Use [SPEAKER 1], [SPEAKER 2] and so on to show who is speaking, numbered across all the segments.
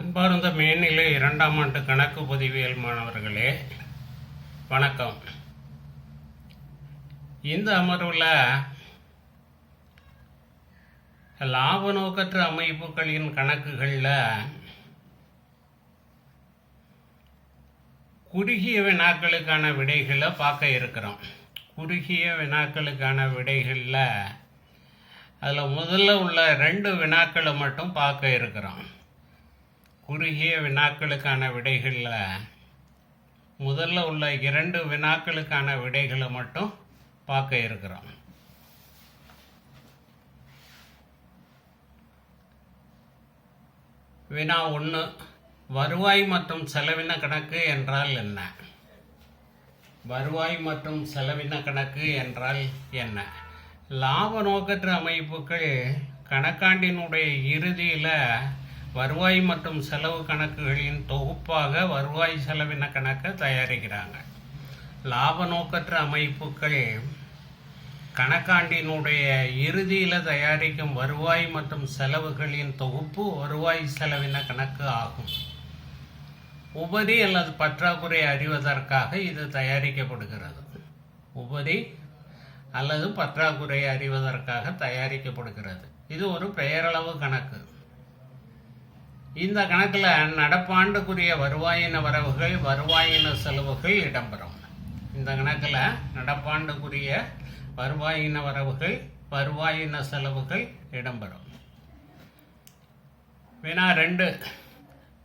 [SPEAKER 1] அன்பார்ந்த மேல்நிலை இரண்டாம் ஆண்டு கணக்கு பதிவியல் மாணவர்களே வணக்கம். இந்த அமர்வில் லாப நோக்கற்ற அமைப்புகளின் கணக்குகளில் குறுகிய வினாக்களுக்கான விடைகளை பார்க்க இருக்கிறோம். குறுகிய வினாக்களுக்கான விடைகளில் அதில் முதல்ல உள்ள ரெண்டு வினாக்களை மட்டும் பார்க்க இருக்கிறோம். குறுகிய வினாக்களுக்கான விடைகளில் முதல்ல உள்ள இரண்டு வினாக்களுக்கான விடைகளை மட்டும் பார்க்க இருக்கிறோம். வினா ஒன்று வருவாய் மற்றும் செலவின கணக்கு என்றால் என்ன? வருவாய் மற்றும் செலவின கணக்கு என்றால் என்ன? லாப நோக்கற்ற அமைப்புகள் கணக்காண்டினுடைய இறுதியில் வருவாய் மற்றும் செலவு கணக்குகளின் தொகுப்பாக வருவாய் செலவின கணக்கை தயாரிக்கிறாங்க. லாப நோக்கற்ற அமைப்புகள் கணக்காண்டினுடைய இறுதியில் தயாரிக்கும் வருவாய் மற்றும் செலவுகளின் தொகுப்பு வருவாய் செலவின கணக்கு ஆகும். உபரி அல்லது பற்றாக்குறை அறிவதற்காக இது தயாரிக்கப்படுகிறது. உபரி அல்லது பற்றாக்குறை அறிவதற்காக தயாரிக்கப்படுகிறது. இது ஒரு பெயரளவு கணக்கு. இந்த கணக்கில் நடப்பாண்டுக்குரிய வருவாயின வரவுகள் வருவாயின செலவுகள் இடம்பெறும். இந்த கணக்கில் நடப்பாண்டுக்குரிய வருவாயின வரவுகள் வருவாயின செலவுகள் இடம்பெறும். வினா ரெண்டு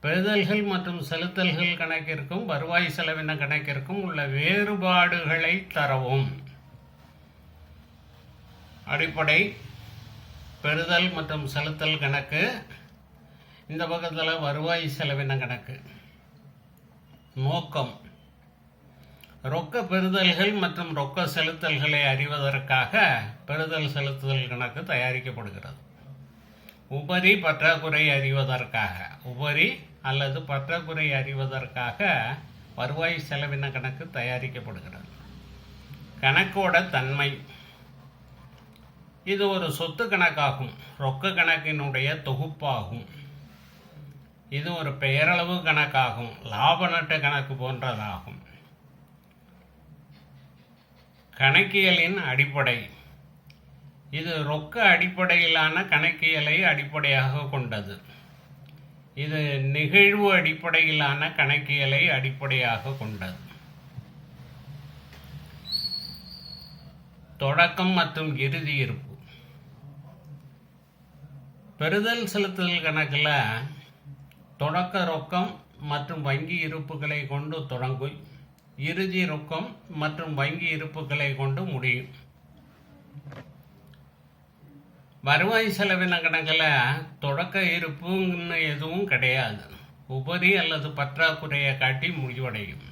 [SPEAKER 1] பெறுதல்கள் மற்றும் செலுத்தல்கள் கணக்கிற்கும் வருவாய் செலவின கணக்கிற்கும் உள்ள வேறுபாடுகளை தரவும். அடிப்படை பெறுதல் மற்றும் செலுத்தல் கணக்கு இந்த பக்கத்தில் வருவாய் செலவின கணக்கு? நோக்கம். ரொக்க பெறுதல்கள் மற்றும் ரொக்க செலுத்தல்களை அறிவதற்காக பெறுதல் செலுத்துதல் கணக்கு தயாரிக்கப்படுகிறது. உபரி பற்றாக்குறை அறிவதற்காக உபரி அல்லது பற்றாக்குறை அறிவதற்காக வருவாய் செலவின கணக்கு தயாரிக்கப்படுகிறது? கணக்கோட தன்மை. இது ஒரு சொத்து கணக்காகும் ரொக்க கணக்கினுடைய தொகுப்பாகும். இது ஒரு பெயரளவு கணக்காகும். லாப நட்ட கணக்கு போன்றதாகும். கணக்கியலின் அடிப்படை. இது ரொக்க அடிப்படையிலான கணக்கியலை அடிப்படையாக கொண்டது. இது நிகழ்வு அடிப்படையிலான கணக்கியலை அடிப்படையாக கொண்டது. தொடக்கம் மற்றும் இறுதி இருப்பு. பெறுதல் செலுத்துதல் கணக்கில் தொடக்க ரொக்கம் மற்றும் வங்கி இருப்புகளை கொண்டு தொடங்கும். இறுதி ரொக்கம் மற்றும் வங்கி இருப்புகளை கொண்டு முடியும். வருவாய் செலவின கணக்கில் தொடக்க இருப்புன்னு எதுவும் கிடையாது. உபரி அல்லது பற்றாக்குறையை காட்டி முடிவடையும்.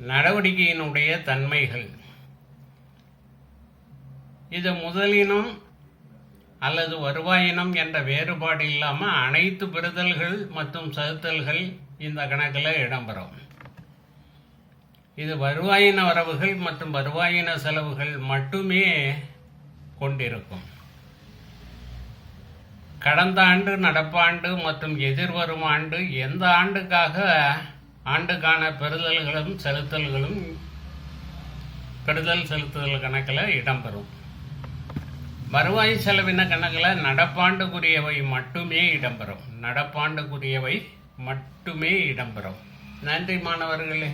[SPEAKER 1] நடவடிக்கையினுடைய தன்மைகள். இது முதலினம் அல்லது வருவாயினம் என்ற வேறுபாடு இல்லாமல் அனைத்து பெறுதல்கள் மற்றும் செலுத்தல்கள் இந்த கணக்கில் இடம்பெறும். இது வருவாயின வரவுகள் மற்றும் வருவாயின செலவுகள் மட்டுமே கொண்டிருக்கும். கடந்த ஆண்டு நடப்பாண்டு மற்றும் எதிர்வரும் ஆண்டு எந்த ஆண்டுக்காக ஆண்டுக்கான பெறுதல்களும் செலுத்தல்களும் பெறுதல் செலுத்துதல் கணக்கில் இடம்பெறும். வருவாய் செலவின கணக்கில்? நடப்பாண்டுக்குரியவை மட்டுமே இடம்பெறும். நடப்பாண்டுக்குரியவை மட்டுமே இடம்பெறும். நன்றி மாணவர்களே.